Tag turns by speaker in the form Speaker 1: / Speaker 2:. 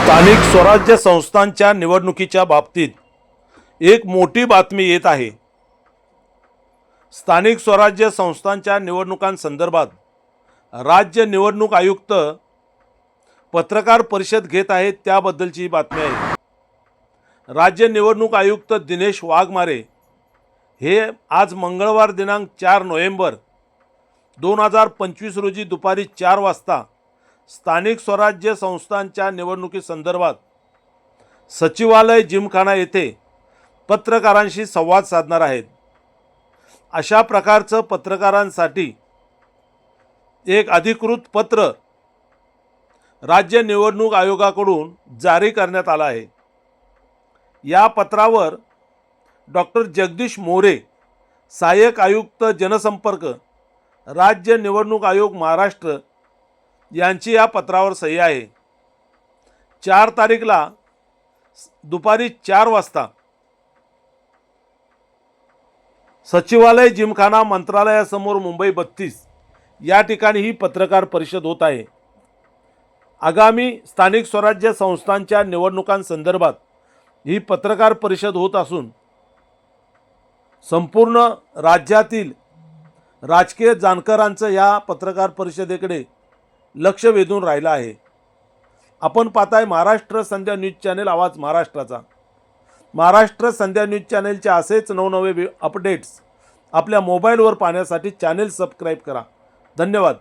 Speaker 1: स्थानिक स्वराज्य संस्थांच्या निवडणुकीच्या बाबतीत एक मोठी बातमी येत आहे. स्थानिक स्वराज्य संस्थांच्या निवडणुकांसंदर्भात राज्य निवडणूक आयुक्त पत्रकार परिषद घेत आहेत त्याबद्दलची ही बातमी आहे. राज्य निवडणूक आयुक्त दिनेश वाघमारे हे आज मंगळवार दिनांक चार नोव्हेंबर दोन हजार पंचवीस रोजी दुपारी चार वाजता स्थानिक स्वराज्य संस्थांच्या निवडणुकीसंदर्भात सचिवालय जिमखाना येथे पत्रकारांशी संवाद साधणार आहेत. अशा प्रकारचं पत्रकारांसाठी एक अधिकृत पत्र राज्य निवडणूक आयोगाकडून जारी करण्यात आलं आहे. या पत्रावर डॉक्टर जगदीश मोरे सहाय्यक आयुक्त जनसंपर्क राज्य निवडणूक आयोग महाराष्ट्र यांची या पत्रावर सही आहे. चार तारीखला दुपारी चार वाजता सचिवालय जिमखाना मंत्रालयासमोर मुंबई बत्तीस या ठिकाणी ही पत्रकार परिषद होत आहे. आगामी स्थानिक स्वराज्य संस्थांच्या निवडणुकांसंदर्भात ही पत्रकार परिषद होत असून संपूर्ण राज्यातील राजकीय जाणकारांचं या पत्रकार परिषदेकडे लक्ष वेधून राहिलं आहे. आपण पाहताय महाराष्ट्र संध्या न्यूज चॅनेल आवाज महाराष्ट्राचा. महाराष्ट्र संध्या न्यूज चॅनेलचे असेच नवनवे अपडेट्स आपल्या मोबाईलवर पाहण्यासाठी चॅनेल सबस्क्राईब करा. धन्यवाद.